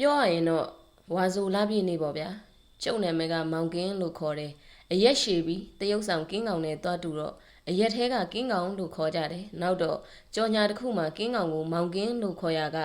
ပြောရရင်တော့ဝါဆိုလာပြည့်နေပေါ့ဗျာကျုပ်နာမည်ကမောင်ကင်းလို့ခေါ်တယ်အရက်ရှည်ပြီးတရုတ်ဆောင်ကင်းကောင်နဲ့တွားတူတော့အရက်ထဲကကင်းကောင်လို့ခေါ်ကြတယ်နောက်တော့ကြော်ညာတစ်ခုမှကင်းကောင်ကိုမောင်ကင်းလို့ခေါ်ရက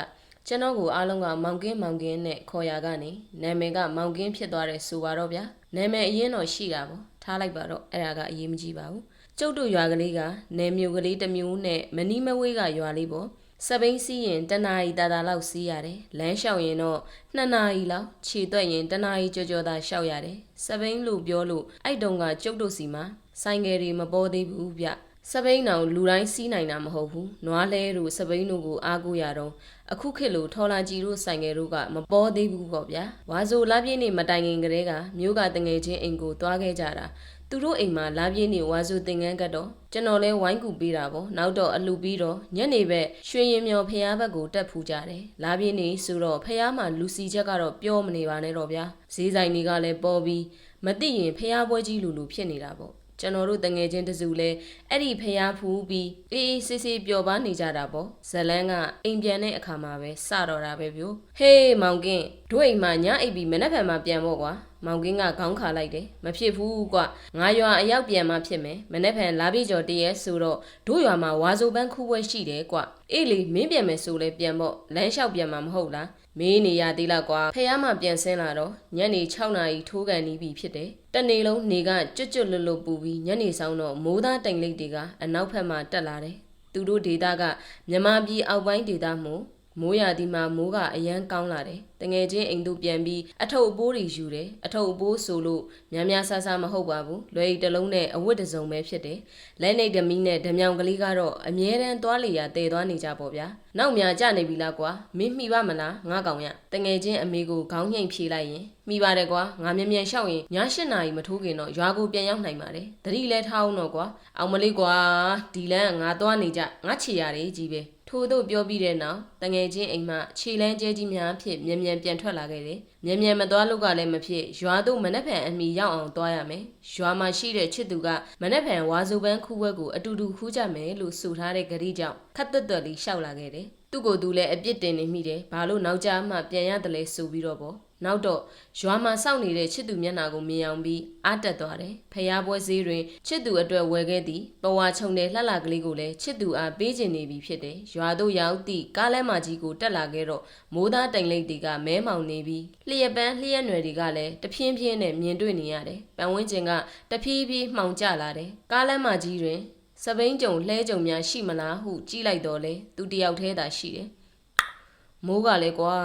ကျွန်တော်ကိုအားလုံးကမောင်ကင်းမောင်ကင်းနဲ့ခေါ်ရကနေနာမည်ကမောင်ကင်းဖြစ်သွားတယ်ဆိုပါတော့ဗျာနာမည်အရင်တော့ရှိတာပေါ့ထားလိုက်ပါတော့အဲ့ဒါကအရေးမကြီးပါဘူးကျုပ်တို့ရွာကလေးကနေမျိုးကလေးတစ်မျိုးနဲ့မနီးမဝေးကရွာလေးပေါ့ စပိန်စီးရင်တနာရီတာတာလောက်စီးရတယ်လမ်းလျှောက်ရင်တော့နှစ်နာရီလောက်ခြေသွက်ရင်တနာရီကြော်ကြော်သာလျှောက်ရတယ်စပိန်လို့ပြောလို့အဲ့တုန်းကကျုပ်တို့စီမှာဆိုင်ငယ်တွေမပေါ်သေးဘူးဗျစပိန်အောင်လူတိုင်းစီးနိုင်တာမဟုတ်ဘူးနွားလဲတို့စပိန်တို့ကိုအားကိုးရတော့အခုခေတ်လိုထော်လာကြီးတို့ဆိုင်ငယ်တို့ကမပေါ်သေးဘူးပေါ့ဗျာဝါဆိုလာပြည့်နေမတိုင်ခင်ကလေးကမြို့ကတငယ်ချင်းအိမ်ကိုသွားခဲ့ကြတာ သူတို့အိမ်မှာလာပြည့်နေဝါဆိုသင်ငန်းကတော့ကျွန်တော်လဲဝိုင်းကူပေးတာပေါ့နောက်တော့အလူပြီးတော့ညနေဘက်ရွှေရင်မြော်ဖျားဘက်ကိုတက်ဖူးကြတယ်လာပြည့်နေဆိုတော့ဖျားမှာလူစီချက်ကတော့ပြောမနေပါနဲ့တော့ဗျာဈေးဆိုင်တွေကလည်းပေါ်ပြီးမသိရင်ဖျားပွဲကြီးလူလူဖြစ်နေတာပေါ့ကျွန်တော်တို့တငယ်ချင်းတစုလဲအဲ့ဒီဖျားဖူးပြီးအေးအေးဆေးဆေးပျော်ပါနေကြတာပေါ့ဇလန်းကအိမ်ပြန်တဲ့အခါမှာပဲစတော့တာပဲဗျို့ဟေးမောင်ကင်းတို့အိမ်မှာညအိပ်ပြီးမနေ့ဖက်မှာပြန်ပေါ့ကွာ မောင်ကင်းကခေါင်းခါလိုက်တယ်မဖြစ်ဘူးကွာငါရွာအရောက်ပြန်မှဖြစ်မယ်မနေ့ဖက်လာပြေကျော်တရက်ဆိုတော့တို့ရွာမှာဝါဆိုပန်းခူးပွဲရှိတယ်ကွာအေးလေမင်းပြန်မယ်ဆိုလဲပြန်ပေါ့လမ်းလျှောက်ပြန်မှာမဟုတ်လားမင်းနေရသေးလားကွာဖះမပြန်ဆင်းလာတော့ညနေ6နာရီထိုးကန်နီးပြီဖြစ်တယ်တနေ့လုံးနေကကျွတ်ကျွတ်လွတ်လွတ်ပူပြီးညနေဆောင်တော့မိုးသားတိမ်လိပ်တွေကအနောက်ဘက်မှာတက်လာတယ်သူတို့ဒေတာကမြမပြည်အောက်ပိုင်းဒေတာမို့ မိုးရာသီမှာမိုးကအရန်ကောင်းလာတယ်။တငယ်ချင်းအိမ်တို့ပြန်ပြီးအထုပ်အပိုးတွေယူတယ်။အထုပ်အပိုးဆိုလို့များများဆဆမဟုတ်ပါဘူး။လွယ်ရီတစ်လုံးနဲ့အဝတ်တစ်စုံပဲဖြစ်တယ်။လက်နေဓမီနဲ့ဓမြောင်ကလေးကတော့အမြဲတမ်းသွားလေရာတည်သွားနေကြပေါ့ဗျာ။နောက်များကြနေပြီလားကွာ။မင်းမိပါမလားငါကောင်ရ။တငယ်ချင်းအမေကိုခေါင်းငိမ့်ဖြေလိုက်ရင်မိပါတယ်ကွာ။ငါမြန်မြန်ရှောက်ရင်ည၈နာရီမထိုးခင်တော့ရွာကိုပြန်ရောက်နိုင်ပါတယ်။တတိလဲထားအောင်တော့ကွာ။အောင်မလေးကွာ။ဒီလန်းကငါသွားနေကြငါချီရတယ်ကြီးပဲ။ ထို့သို့ပြောပြီးတဲ့နောက်တငယ်ချင်းအိမ်မှခြေလန်းကျဲကြီးများဖြစ်မြန်မြန်ပြန်ထွက်လာခဲ့တယ်။မြန်မြန်မသွားလို့ကလည်းမဖြစ်ရွာသို့မနှက်ဖန်အမိရောက်အောင်သွားရမယ်။ရွာမှာရှိတဲ့ချစ်သူကမနှက်ဖန်ဝါစုပန်းခူးဘက်ကိုအတူတူခူးကြမယ်လို့ဆိုထားတဲ့ဂရီကြောင့်ခတ်သွက်သွက်လေးရှောက်လာခဲ့တယ်။သူ့ကိုယ်သူလည်းအပြစ်တင်နေမိတယ်။ဘာလို့နောက်ကျမှပြန်ရတယ်လဲဆိုပြီးတော့ပေါ့။ နောက်တော့ရွာမှာစောင့်နေတဲ့ချစ်သူမျက်နှာကိုမြင်အောင်ပြီးအားတက်သွားတယ်။ဖျားပွဲဈေးတွင်ချစ်သူအတွက်ဝယ်ခဲ့သည်ပဝါချုံတဲ့လှလှကလေးကိုလည်းချစ်သူအားပေးခြင်းနေပြီဖြစ်တယ်။ရွာသို့ရောက်သည့်ကားလမ်းမကြီးကိုတက်လာခဲ့တော့မိုးသားတိုင်လိတ်တွေကမဲမောင်နေပြီးလျှက်ပန်းလျှက်နယ်တွေကလည်းတဖြင်းဖြင်းနဲ့မြင်တွေ့နေရတယ်။ပန်ဝင်းကျင်ကတဖြည်းဖြည်းမှောင်ကျလာတယ်။ကားလမ်းမကြီးတွင်စပိန်ကြုံလှဲကြုံများရှိမလားဟုကြည့်လိုက်တော့လေသူတယောက်တည်းသာရှိတယ်။ မိုးကလည်းကွာ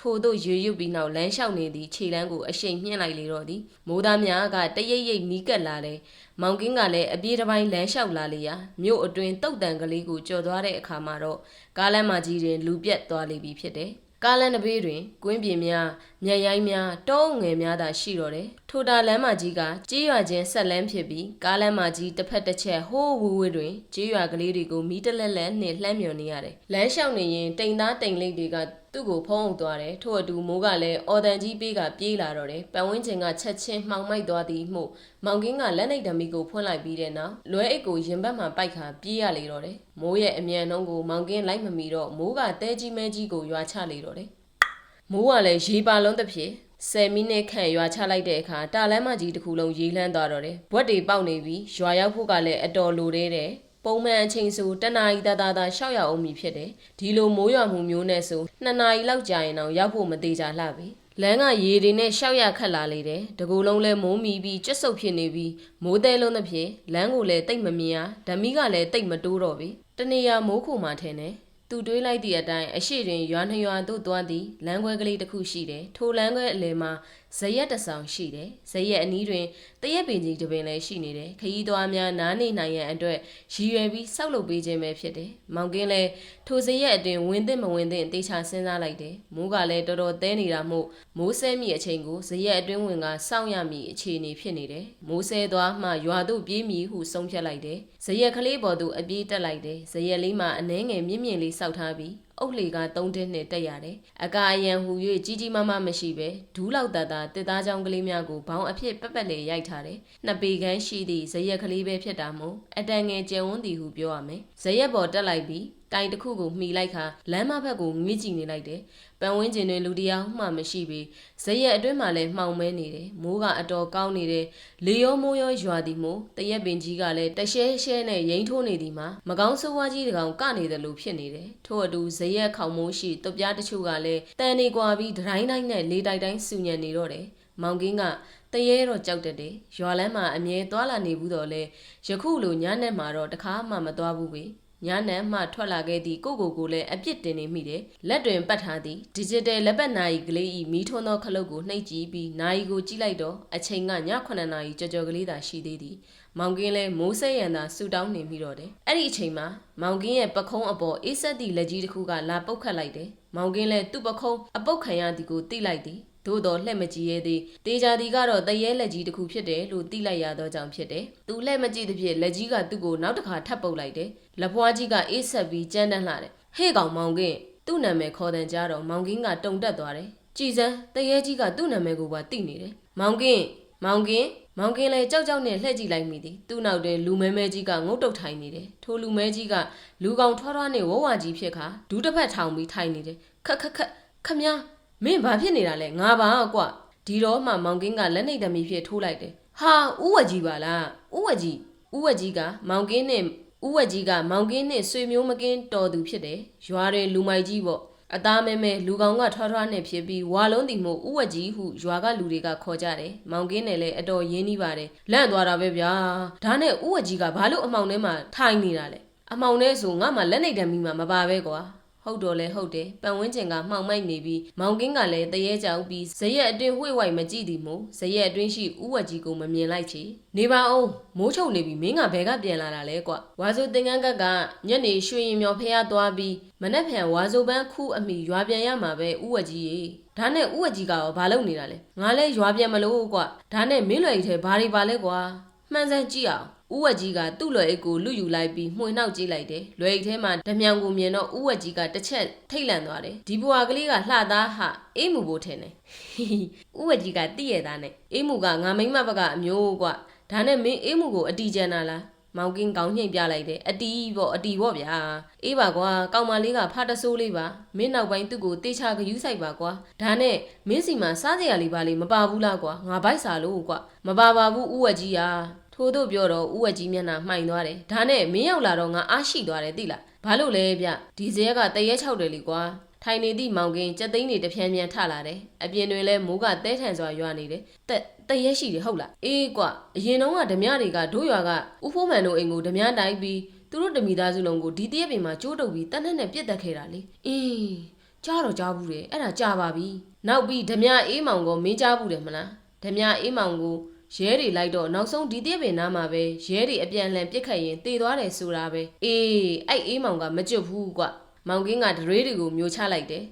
ထို့သို့ရွရွပြီးနောက်လမ်းလျှောက်နေသည့်ခြေလမ်းကိုအရှိန်မြင့်လိုက်လေတော့သည်မိုးသားများကတရိပ်ရိပ်နီးကပ်လာတယ်မောင်ကင်းကလည်းအပြေးတစ်ပိုင်းလမ်းလျှောက်လာလေရာမြို့အတွင်တုတ်တန်ကလေးကိုကြော်သွားတဲ့အခါမှာတော့ကားလမ်းမကြီးတွင်လူပြက်သွားလေပြီဖြစ်တယ် ကားလမ်းတစ်ဘေးတွင်ကွင်းပြင်များမြက်ရိုင်းများတောအုပ်ငယ်များသာရှိတော့တယ်ထိုတာလမ်းမကြီးကကြေးရွာချင်းဆက်လန်းဖြစ်ပြီးကားလမ်းမကြီးတစ်ဖက်တစ်ချက်ဟိုးဝူဝေးတွင်ကြေးရွာကလေးတွေကိုမီးတလက်လက်နှင့်လှမ်းမြော်နေရတယ်လမ်းလျှောက်နေရင်တိမ်သားတိမ်လိပ်တွေက သူ့ကိုဖုံးအုပ်သွားတယ်ထို့အတူမိုးကလည်းအော်တန်ကြီးပေးကပြေးလာတော့တယ်ပန်ဝင်းကျင်ကချက်ချင်းမှောင်မိုက်သွားသည်မှုမောင်ကင်းကလက်နှိပ်ဓမီကိုဖွင့်လိုက်ပြီးတဲ့နောက်လွဲအိတ်ကိုရင်ဘတ်မှပိုက်ခါပြေးရလေတော့တယ်မိုးရဲ့အမြန်နှုံးကိုမောင်ကင်းလိုက်မမီတော့မိုးကတဲကြီးမဲကြီးကိုရွာချလေတော့တယ်မိုးကလည်းရေပါလုံးတစ်ဖြစ်10မိနစ်ခန့်ရွာချလိုက်တဲ့အခါတာလမ်းမကြီးတစ်ခုလုံးရေးလန်းသွားတော့တယ်။ဘွက်တွေပေါက်နေပြီးရွာရောက်ဖို့ကလည်းအတော်လိုသေးတယ်။ ပုံမှန်အချိန်ဆိုတနာရီတာတာတာရှောက်ရအောင်မီဖြစ်တယ်။ဒီလိုမိုးရွာမှုမျိုးနဲ့ဆို2နာရီလောက်ကြာရင်တော့ရောက်ဖို့မသေးကြလှပြီ။လမ်းကရေတွေနဲ့ရှောက်ရခတ်လာလေတယ်။တကူလုံးလဲမိုးမီပြီးကြက်စုပ်ဖြစ်နေပြီးမိုးသေးလုံးတစ်ဖြစ်လမ်းကိုလည်းတိတ်မမြင်ရဓမီကလည်းတိတ်မတိုးတော့ပြီ။တနေရမိုးခုမှထင်တယ်။သူတွေးလိုက်သည့်အတိုင်းအရှိတွင်ရွာနှရွာသို့သွားသည်လမ်းခွဲကလေးတစ်ခုရှိတယ်ထိုလမ်းခွဲအလယ်မှာ ဇရက်တစ်ဆောင်ရှိတယ်ဇရက်အနီးတွင်တရက်ပင်ကြီးတစ်ပင်လည်းရှိနေတယ်ခရီးသွားများနားနေနိုင်ရန်အတွက်ရည်ရွယ်ပြီးစောက်လုပ်ပေးခြင်းပဲဖြစ်တယ်မောင်ကင်းလည်းထိုဇရက်အတွင်ဝင်သင့်မဝင်သင့်တေချာစဉ်းစားလိုက်တယ်မိုးကလည်းတော်တော်သဲနေတာမို့မိုးဆဲမိအချိန်ကိုဇရက်အတွင်းဝင်ကစောင့်ရမည်အခြေအနေဖြစ်နေတယ်မိုးဆဲသွားမှရွာသို့ပြေးမည်ဟုဆုံးဖြတ်လိုက်တယ်ဇရက်ကလေးပေါ်သို့အပြေးတက်လိုက်တယ်ဇရက်လေးမှာအနှဲငယ်မြင့်မြင့်လေးစောက်ထားပြီး အုတ်လေကသုံးတင်းနဲ့တက်ရတယ်။အကာအယံဟူ၍ကြီးကြီးမားမားမရှိပဲဒူးလောက်တတာတစ်သားချောင်းကလေးများကိုဘောင်းအဖြစ်ပက်ပက်လေးရိုက်ထားတယ်။နှစ်ပေခန်းရှိသည့်ဇရက်ကလေးပဲဖြစ်တာမို့အတန်ငယ်ကျယ်ဝန်းသည်ဟုပြောရမယ်။ဇရက်ပေါ်တက်လိုက်ပြီး တိုင်တစ်ခုကိုမှီလိုက်ခါလမ်းမဘက်ကိုငွေ့ကြည့်နေလိုက်တယ်ပန်ဝင်းကျင်တွင်လူတရားမှမရှိပေဇရက်အတွင်းမှာလည်းမှောင်မဲနေတယ်မိုးကအတော်ကောင်းနေတယ်လေရောမိုးရောရွာသည်မို့တရက်ပင်ကြီးကလည်းတရှဲရှဲနဲ့ရိမ့်ထိုးနေသည်မှာမကောင်းဆိုးဝါးကြီးတကောင်ကနေတယ်လို့ဖြစ်နေတယ်ထို့အတူဇရက်ခေါင်မိုးရှိတုတ်ပြားတချို့ကလည်းတန်နေကွာပြီးဒတိုင်းတိုင်းနဲ့လေတိုက်တိုင်းစူညံနေတော့တယ်မောင်ကင်းကတရေတော့ကြောက်တတ်တယ်ရွာလမ်းမှာအမြဲသွားလာနေဘူးတော့လေယခုလိုညနေမှာတော့တခါမှမသွားဘူးပဲ ညနေမှထွက်လာခဲ့သည့်ကိုကိုကိုလည်းအပြစ်တင်နေမိတယ်လက်တွင်ပတ်ထားသည့် digital လက်ပတ်နာရီကလေးဤမီးထွန်းသောခလုတ်ကိုနှိပ်ကြည့်ပြီးနာရီကိုကြည့်လိုက်တော့အချိန်ကည9နာရီကြော်ကြော်ကလေးသာရှိသေးသည်မောင်ကင်းလည်းမိုးစိတ်ရန်သာဆူတောင်းနေမိတော့တယ်အဲ့ဒီအချိန်မှာမောင်ကင်းရဲ့ပခုံးအပေါ်အေးဆက်သည့်လက်ကြီးတစ်ခုကလာပုတ်ခတ်လိုက်တယ်မောင်ကင်းလည်းသူ့ပခုံးအပုတ်ခံရသည်ကိုသိလိုက်သည် သို့တော်လှက်မကြည့်ရသည်တေချာဒီကတော့တရဲလက်ကြီးတစ်ခုဖြစ်တယ်လို့သိလိုက်ရသောကြောင့်ဖြစ်တယ်။သူလှက်မကြည့်တဲ့ဖြစ်လက်ကြီးကသူ့ကိုနောက်တစ်ခါထပ်ပုတ်လိုက်တယ်။လက်ဖွားကြီးကအေးဆက်ပြီးကြမ်းတမ်းလာတယ်။ဟေ့ကောင်မောင်ကင်းသူ့နာမည်ခေါ်တဲ့ကြားတော့မောင်ကင်းကတုံတက်သွားတယ်။ကြည်စမ်းတရဲကြီးကသူ့နာမည်ကိုပါသိနေတယ်။မောင်ကင်းမောင်ကင်းမောင်ကင်းလည်းကြောက်ကြောက်နဲ့လှည့်ကြည့်လိုက်မိသည်သူ့နောက်တွင်လူမဲမဲကြီးကငုတ်တုတ်ထိုင်နေတယ်ထိုလူမဲကြီးကလူကောင်ထွားထွားနဲ့ဝဝကြီးဖြစ်ခါဒူးတစ်ဖက်ထောင်ပြီးထိုင်နေတယ်ခက်ခက်ခက်ခမညာ မင်းဘာဖြစ်နေတာလဲငါပါကွာဒီတော့မှမောင်ကင်းကလက်နှိပ်တမီဖြစ်ထိုးလိုက်တယ်ဟာဥဝကြီးပါလားဥဝကြီးဥဝကြီးကမောင်ကင်းနဲ့ဥဝကြီးကမောင်ကင်းနဲ့ဆွေမျိုးမကင်းတော်သူဖြစ်တယ်ရွာတွေလူမိုက်ကြီးပေါ့အသားမဲမဲလူကောင်ကထွားထွားနဲ့ဖြစ်ပြီးဝါလုံးတီမို့ဥဝကြီးဟုရွာကလူတွေကခေါ်ကြတယ်။မောင်ကင်းနဲ့လည်းအတော်ရင်းနှီးပါတယ်။လန့်သွားတာပဲဗျာ။ဒါနဲ့ဥဝကြီးကဘာလို့အမောင်ထဲမှာထိုင်နေတာလဲ။အမောင်ထဲဆိုငါမှလက်နေတံမီမှာမပါပဲကွာ။ ဟုတ်တော့လဲဟုတ်တယ်ပတ်ဝန်းကျင်ကမှောင်မိုက်နေပြီးမောင်ကင်းကလည်းတရေကြောက်ပြီးဇရက်အတွင်းဝှေ့ဝိုက်မကြည့်သည်မို့ဇရက်အတွင်းရှိဥဝကြီးကိုမမြင်လိုက်ချေနေပါအောင်မိုးချုပ်နေပြီမင်းကဘဲကပြန်လာတာလဲကွဝါဆိုတင်ကန်းကကညနေရွှေရင်မျောဖះသွားပြီးမနှက်ဖြန်ဝါဆိုပန်းခူးအမိရွာပြန်ရမှာပဲဥဝကြီးရေဒါနဲ့ဥဝကြီးကရောဘာလုပ်နေတာလဲငါလဲရွာပြန်မလို့ကွဒါနဲ့မင်းလွယ်ကြီးထဲဘာတွေပါလဲကွာမှန်စမ်းကြည့်အောင် ဥဝက်ကြီးကသူ့လွယ်အိတ်ကိုလူယူလိုက်ပြီးမှွေနှောက်ကြည့်လိုက်တယ်။လွယ်အိတ်ထဲမှာဓမြောင်ကိုမြင်တော့ဥဝက်ကြီးကတစ်ချက်ထိတ်လန့်သွားတယ်။ဒီဘွာကလေးကလှသားဟာအေးမူဖို့ထင်တယ်။ဥဝက်ကြီးကတိရသားနဲ့အေးမူကငါမိမ့်မဘကအမျိုးကွ။ဒါနဲ့မင်းအေးမူကိုအတီကျန်တာလား။မောင်ကင်းကောင်းညှိပြလိုက်တယ်အတီးပေါ့အတီပေါ့ဗျာအေးပါကွာကောင်မလေးကဖားတဆိုးလေးပါမင်းနောက်ပိုင်းသူ့ကိုတေချာဂယူးဆိုင်ပါကွာဒါနဲ့မင်းစီမှာစားစရာလေးပါလေးမပါဘူးလားကွာငါဘိုက်စာလို့ကွာမပါပါဘူးဥဝက်ကြီးอ่ะ ထို့သို့ပြောတော့ဥဝက်ကြီးမျက်နှာမှိုင်သွားတယ်ဒါနဲ့မင်းရောက်လာတော့ငါအားရှိသွားတယ်သိလားဘာလို့လဲဗျဒီဇဲကတရဲချောက်တယ်လीကွာထိုင်နေသည့်မောင်ကင်းကြက်သိန်းတွေတဖြန်းဖြန်းထလာတယ်အပြင်တွင်လည်းမိုးကတဲထန်စွာရွာနေတယ်တက်တရဲရှိတယ်ဟုတ်လားအေးကွအရင်တုန်းကဓမြတွေကတို့ရွာကဥဖိုးမန်တို့အိမ်ကိုဓမြတိုက်ပြီးသူတို့တမိသားစုလုံးကိုဒီတရက်ပင်မှာကျိုးတုပ်ပြီးတန်းနဲ့နဲ့ပြစ်တက်ခဲ့တာလေအေးကြားတော့ကြားဘူးတယ်အဲ့ဒါကြားပါပြီနောက်ပြီးဓမြအေးမောင်ကမင်းကြားဘူးတယ်မလားဓမြအေးမောင်ကို ရဲတွေလိုက်တော့နောက်ဆုံးဒီတစ်ပင်နားမှာပဲရဲတွေအပြန်အလှန်ပြစ်ခတ်ရင်တေသွားတယ်ဆိုတာပဲအေးအဲ့အေးမောင်ကမကြွဘူးကွမောင်ကင်းကဒရေးတွေကိုမျိုးချလိုက်တယ်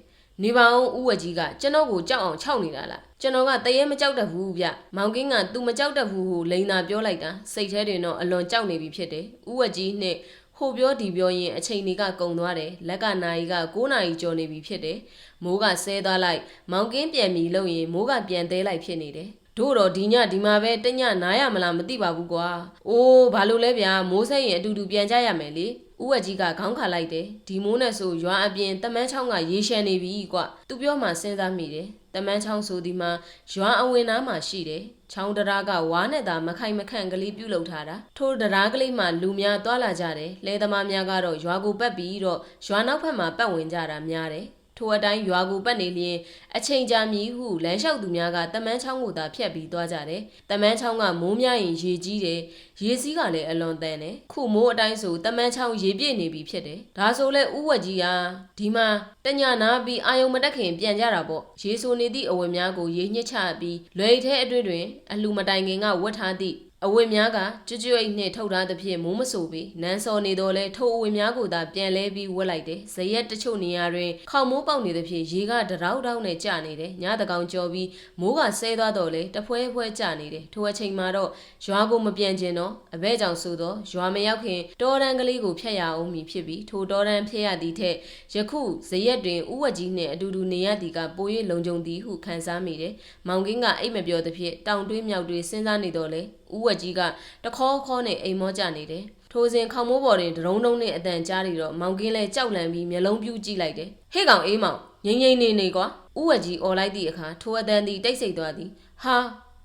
နေပါအောင်ဥဝကြီးကကျွန်တော်ကိုကြောက်အောင်ခြောက်နေတာလားကျွန်တော်ကတရေမကြောက်တတ်ဘူးဗျမောင်ကင်းက तू မကြောက်တတ်ဘူးဟိုလိန်သာပြောလိုက်တာစိတ်ထဲတွင်တော့အလွန်ကြောက်နေပြီဖြစ်တယ်ဥဝကြီးနဲ့ဟိုပြောဒီပြောရင်အချိန်တွေကကုန်သွားတယ်လက်ကနာရီက9နာရီကျော်နေပြီဖြစ်တယ်မိုးကဆဲသွားလိုက်မောင်ကင်းပြန်ပြီးလို့ရင်မိုးကပြန်သေးလိုက်ဖြစ်နေတယ် တို့တော့ဒီညဒီမှာပဲတညနားရမလားမသိပါဘူးကွာ။အိုးဘာလို့လဲဗျာမိုးဆက်ရင်အတူတူပြန်ကြရမယ်လေ။ဥဝက်ကြီးကခေါင်းခါလိုက်တယ်။ဒီမိုးနဲ့ဆိုရွာအပြင်တမန်းချောင်းကရေရှမ်းနေပြီကွာ။သူပြောမှစဉ်းစားမိတယ်။တမန်းချောင်းဆိုဒီမှာရွာအဝင်နားမှာရှိတယ်။ချောင်းတရားကဝါနဲ့သာမခိုင်မခန့်ကလေးပြုတ်လောက်ထားတာ။ထိုတရားကလေးမှာလူများသွားလာကြတယ်။လဲသမားများကတော့ရွာကိုပတ်ပြီးတော့ရွာနောက်ဘက်မှာပတ်ဝင်ကြတာများတယ်။ ထိုအတိုင်းရွာကိုပတ်နေလျင်အချိန်ကြာမြည်ဟုလမ်းလျှောက်သူများကတမန်းချောင်းကိုသာဖြတ်ပြီးသွားကြတယ်။တမန်းချောင်းကမိုးများရင်ရေကြီးတယ်။ရေစီးကလည်းအလွန်တန်တယ်။ခုမိုးအတိုင်းဆိုတမန်းချောင်းရေပြည့်နေပြီဖြစ်တယ်။ဒါဆိုလဲဥဝက်ကြီးဟာဒီမှာတညနာပြီးအာယုံမတက်ခင်ပြန်ကြတာပေါ့။ရေဆိုနေသည့်အဝတ်များကိုရေညှစ်ချပြီးလွယ်ထဲအတွေ့တွင်အလှမတိုင်ခင်ကဝတ်ထားသည့် အဝတ်များကကျွတ်ကျွတ်အိတ်နှင့်ထုတ်ထားသဖြင့်မိုးမဆူပြီးနန်းစော်နေတော့လဲထိုအဝတ်များကိုသာပြန်လဲပြီးဝတ်လိုက်တယ်ဇရက်တချို့နေရာတွင်ခေါမိုးပေါက်နေသဖြင့်ရေကတရောက်တောက်နဲ့ကျနေတယ်ညတကောင်ကြော်ပြီးမိုးကဆဲသွားတော့လဲတဖွဲဖွဲကျနေတယ်ထိုအချိန်မှာတော့ရွာကိုမပြန်ကျင်တော့အဘဲကြောင့်ဆိုတော့ရွာမရောက်ခင်တောတန်းကလေးကိုဖျက်ရအောင်မည်ဖြစ်ပြီးထိုတောတန်းဖျက်ရသည့်ထက်ယခုဇရက်တွင်ဥဝတ်ကြီးနှင့်အတူတူနေရသည်ကပို၍လုံခြုံသည်ဟုခံစားမိတယ်မောင်ကင်းကအိတ်မပြောသဖြင့်တောင်တွေးမြောက်တွေးစဉ်းစားနေတော့လဲဦးဝက်ကြီးကတခေါခေါနဲ့အိမ်မောကြနေတယ်ထိုထိုစဉ်ခေါင်မိုးပေါ်တွင်ဒရုံးတုံးနှင့်အတန်ကြားနေတော့မောင်ကင်းလဲကြောက်လန့်ပြီးမျက်လုံးပြူးကြည့်လိုက်တယ်ဟေ့ကောင်အေးမောင်ငိမ့်ငိမ့်နေနေကွာဥဝကြီးអော်လိုက်သည့်အခါထိုအတန်သည်တိတ်ဆိတ်သွားသည်ဟာ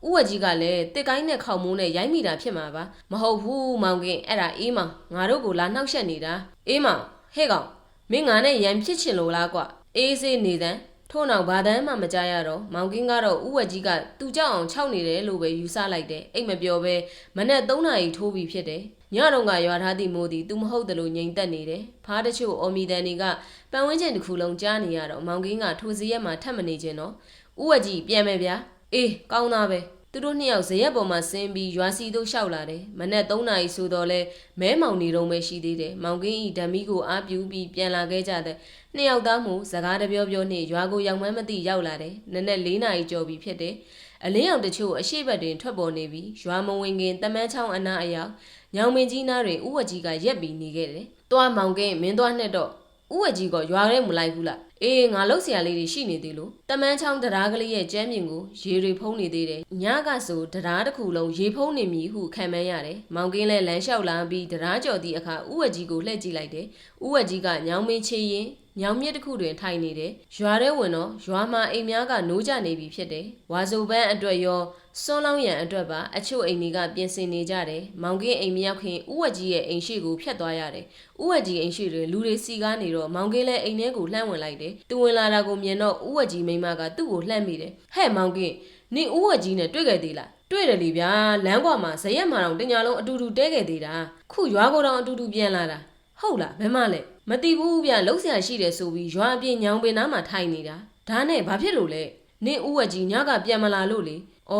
ဥဝကြီးကလည်းတစ်ကိုင်းနဲ့ခေါင်မိုးနဲ့ရိုက်မိတာဖြစ်မှာပါမဟုတ်ဘူးမောင်ကင်းအဲ့ဒါအေးမောင်ငါတို့ကိုလာနှောက်ယှက်နေတာအေးမောင်ဟဲ့ကောင်မင်းငါနဲ့ရန်ဖြစ်ချင်လို့လားကွအေးစေးနေတန်း ထို့နောက်ဘာတမ်းမှမကြားရတော့မောင်ကင်းကတော့ဥဝကြီးကသူ့ကြောက်အောင်ခြောက်နေတယ်လို့ပဲယူဆလိုက်တယ်အိတ်မပြောပဲမနဲ့၃နာရီထိုးပြီးဖြစ်တယ်ညတော့ကရွာထားသည့်မိုးသည်သူမဟုတ်တယ်လို့ငြိမ်သက်နေတယ်ဖားတချို့အော်မီတန်တွေကပန်ဝင်းကျင်တစ်ခုလုံးကြားနေရတော့မောင်ကင်းကထိုစီရက်မှာထပ်မနေခြင်းတော့ဥဝကြီးပြန်မယ်ဗျာအေးကောင်းသားပဲ သူတို့နှစ်ယောက်ဇရက်ပေါ်မှာဆင်းပြီးရွာစီတို့ရှောက်လာတယ်မနဲ့၃နာရီဆိုတော့လဲမဲမောင်နေတော့ပဲရှိသေးတယ်မောင်ကင်းဤဓမီကိုအားပြူပြီးပြန်လာခဲ့ကြတဲ့နှစ်ယောက်သားမှုစကားတပြောပြောနဲ့ရွာကိုရောက်မှန်းမသိရောက်လာတယ်နက်နက်၄နာရီကျော်ပြီဖြစ်တယ်အလင်းရောင်တချို့အရှိတ်ဘက်တွင်ထွက်ပေါ်နေပြီးရွာမဝင်ခင်တမန်းချောင်းအနားအရောက်ညောင်မင်းကြီးနားတွင်ဥဝကြီးကရက်ပြီးနေခဲ့တယ်။သွားမောင်ကင်းမင်းသွားနှက်တော့ဥဝကြီးကရွာထဲမလိုက်ဘူးလား။ အေးငါလှုပ်ဆရာလေးတွေရှိနေသေးလို့တမန်ချောင်းတရားကလေးရဲ့ကျမ်းမြင်ကိုရေတွေဖုံးနေသေးတယ်ညကဆိုတရားတစ်ခုလုံးရေဖုံးနေမည်ဟုခံမှန်းရတယ်မောင်ကင်းလည်းလမ်းလျှောက်လာပြီးတရားကြော်သည့်အခါဥဝက်ကြီးကိုလှည့်ကြည့်လိုက်တယ်ဥဝက်ကြီးကညောင်မင်းချေရင် ညောင်မြစ်တစ်ခုတွင်ထိုင်နေတယ်။ရွာထဲဝင်တော့ရွာမှာအိမ်များကနိုးကြနေပြီဖြစ်တယ်။ဝါဆိုပန်းအတွက်ရောစွန်းလောင်းရံအတွက်ပါအချို့အိမ်တွေကပြင်ဆင်နေကြတယ်။မောင်ကင်းအိမ်မရောက်ခင်ဥဝကြီးရဲ့အိမ်ရှိကိုဖျက်သွားရတယ်။ဥဝကြီးအိမ်ရှိတွင်လူတွေစီကားနေတော့မောင်ကင်းလည်းအိမ်ထဲကိုလှမ်းဝင်လိုက်တယ်။သူဝင်လာတာကိုမြင်တော့ဥဝကြီးမိန်းမကသူ့ကိုလှမ်းမိတယ်။ဟဲ့မောင်ကင်းနင်ဥဝကြီးနဲ့တွေ့ခဲ့သေးလား။တွေ့တယ်လေဗျာလမ်းကွာမှာဇရက်မာတောင်တညာလုံးအတူတူတဲခဲ့သေးတာခုရွာကိုတောင်အတူတူပြန်လာတာဟုတ်လားဘယ်မှလဲ မသိဘူးဗျလှုပ်ရှားရှိတယ်ဆိုပြီးရွာအပြင်းညောင်ပင်နားမှာထိုင်နေတာဒါနဲ့ဘာဖြစ်လို့လဲနင့်ဥဝကြီးညကပြန်မလာလို့လေဩ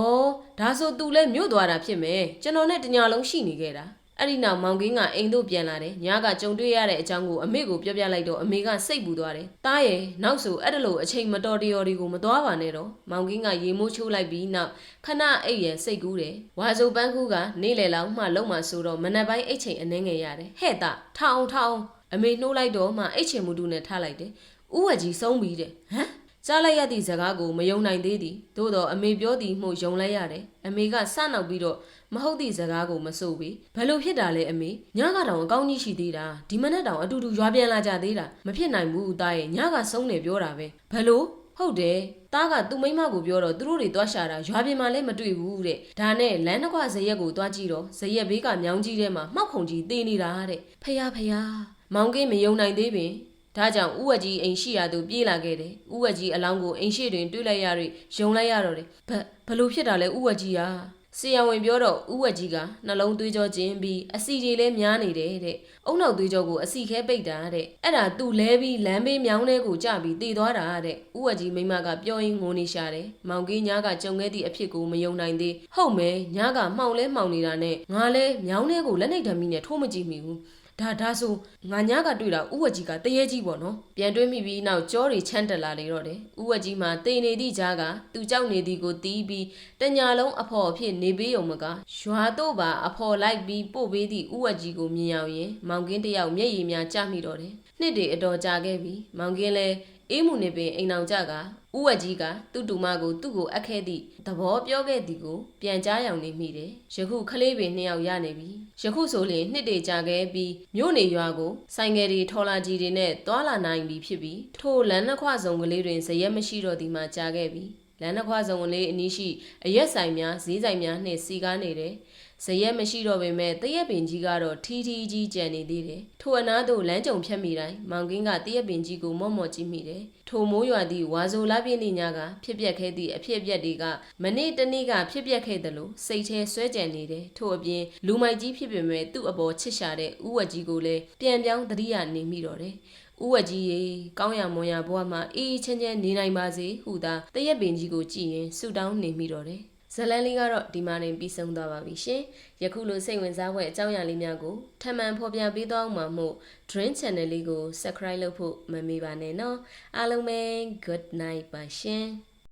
ဒါဆိုသူလဲမြို့သွားတာဖြစ်မယ်ကျွန်တော်နဲ့တညာလုံးရှိနေခဲ့တာအဲ့ဒီနောက်မောင်ကင်းကအိမ်တို့ပြန်လာတယ်ညကကြုံတွေ့ရတဲ့အကြောင်းကိုအမေကိုပြောပြလိုက်တော့အမေကစိတ်ပူသွားတယ်တားရဲ့နောက်ဆိုအဲ့ဒါလို့အချိန်မတော်တရော်ဒီကိုမသွားပါနဲ့တော့မောင်ကင်းကရေမိုးချိုးလိုက်ပြီးနောက်ခဏအိပ်ရစိတ်ကူးတယ်ဝါဆိုပန်းကူးကနေလေလောက်မှလုံမှဆိုတော့မနက်ပိုင်းအိတ်ချိန်အနှင်းငယ်ရတယ်ဟဲ့တာထအောင်ထအောင် အမေနှိုးလိုက်တော့မှအိတ်ချင်မှုတူနဲ့ထားလိုက်တယ်ဥဝကြီးဆုံးပြီတဲ့ဟမ်ကြားလိုက်ရသည့်စကားကိုမယုံနိုင်သေးသည်သို့တော့အမေပြောသည်မှုယုံလိုက်ရတယ်အမေကစနောက်ပြီးတော့မဟုတ်သည့်စကားကိုမဆိုပြီးဘယ်လိုဖြစ်တာလဲအမေညကတောင်အကောင်းကြီးရှိသေးတာဒီမနေ့တောင်အတူတူရွာပြန်လာကြသေးတာမဖြစ်နိုင်ဘူးတားရဲ့ညကဆုံးတယ်ပြောတာပဲဘယ်လိုဟုတ်တယ်တားကသူ့မိမကိုပြောတော့သူတို့တွေသွားရှာတာရွာပြင်မှာလည်းမတွေ့ဘူးတဲ့ဒါနဲ့လမ်းတစ်ခွဇရက်ကိုသွားကြည့်တော့ဇရက်ဘေးကမြောင်းကြီးထဲမှာမှောက်ခုံကြီးတေးနေတာတဲ့ဖယားဖယား မောင်ကင်းမယုံနိုင်သေးပင်ဒါကြောင့်ဥဝကြီးအိမ်ရှိရာသို့ပြေးလာခဲ့တယ်။ဥဝကြီးအလောင်းကိုအိမ်ရှိတွင်တွေ့လိုက်ရ၍ယုံလိုက်ရတော့တယ်။ဘဘလို့ဖြစ်တာလဲဥဝကြီးဟာဆီယံဝင်ပြောတော့ဥဝကြီးကနှလုံးသွေးကြောကျင်းပြီးအစီတွေလည်းများနေတယ်တဲ့အုံနောက်သွေးကြောကိုအစီခဲပိတ်တာတဲ့အဲ့ဒါသူ့လဲပြီးလမ်းဘေးမြောင်းထဲကိုကြပြီးတည်သွားတာတဲ့ဥဝကြီးမိမကပြောရင်းငိုနေရှာတယ်မောင်ကြီးညားကကြုံခဲ့သည့်အဖြစ်ကိုမယုံနိုင်သေးဟုတ်မယ်ညားကမှောင်လဲမှောင်နေတာနဲ့ငါလဲမြောင်းထဲကိုလက်နှိပ်ဓမီနဲ့ထိုးမကြည့်မိဘူး ဒါဒါဆိုငါညကတွေ့တာဥဝကြီးကတရေကြီးပေါ့နော်ပြန်တွေးမိပြီးနောက်ကြောတွေချမ်းတက်လာလေတော့တယ်ဥဝကြီးမှာတိန်နေသည့်ကြားကသူကြောက်နေသည်ကိုတီးပြီးတညာလုံးအဖော်အဖြစ်နေပေးုံမကရွာတို့ပါအဖော်လိုက်ပြီးပို့ပေးသည့်ဥဝကြီးကိုမြင်အောင်ရင်မောင်ကင်းတယောက်မျက်ရည်များကျမိတော့တယ်နှစ်တွေအတော်ကြာခဲ့ပြီမောင်ကင်းလည်းအေးမှုနေပင်အိမ်အောင်ကြက ဥဝကြီးကသူ့တူမကိုသူ့ကိုအပ်ခဲ့သည့်သဘောပြောခဲ့သည်ကိုပြန်ကြားရောင်နေမိတယ်။ယခုခလေးပင်နှစ်ယောက်ရနေပြီ။ယခုဆိုရင်နှစ်တေကြာခဲ့ပြီးမြို့နေရွာကိုဆိုင်ငယ်တွေထော်လာကြီးတွေနဲ့တွာလာနိုင်ပြီဖြစ်ပြီးထိုလမ်းနှစ်ခွစုံကလေးတွင်ဇရက်မရှိတော့သည်မှကြာခဲ့ပြီ။လမ်းနှစ်ခွစုံကလေးအနည်းရှိအရက်ဆိုင်များဈေးဆိုင်များနှင့်စီကားနေတယ်။ ဇရက်မရှိတော့ပေမဲ့တရက်ပင်ကြီးကတော့ထီးထီးကြီးကြံနေသေးတယ်။ထိုအနားသို့လမ်းကြုံဖြတ်မိတိုင်းမောင်ကင်းကတရက်ပင်ကြီးကိုမော့မော့ကြည့်မိတယ်။ထိုမိုးရွာသည့်ဝါဆိုလာပြင်းနေညကဖြစ်ပျက်ခဲ့သည့်အဖြစ်အပျက်တွေကမနေ့တနေ့ကဖြစ်ပျက်ခဲ့သလိုစိတ်ထဲဆွဲကြံနေတယ်။ထို့အပြင်လူမိုက်ကြီးဖြစ်ပေမဲ့သူ့အပေါ်ချစ်ရှာတဲ့ဥဝက်ကြီးကိုလည်းပြန်ပြောင်းတတိယနေမိတော့တယ်။ဥဝကြီးရေကောင်းရမွန်ရဘဝမှာအေးချမ်းချမ်းနေနိုင်ပါစေဟုသာတရက်ပင်ကြီးကိုကြည့်ရင်ဆူတောင်းနေမိတော့တယ် ဇလန်လေးကတော့ဒီမှာနေပြီးဆုံးသွားပါပြီရှင်။ယခုလိုစိတ်ဝင်စားဖွယ်အကြောင်းအရာလေးများကိုထပ်မံဖော်ပြပေးသွားအောင်မှာမို့ Dream Channel လေးကို Subscribe လုပ်ဖို့မမေ့ပါနဲ့နော်။အားလုံးပဲ Good night ပါရှင်။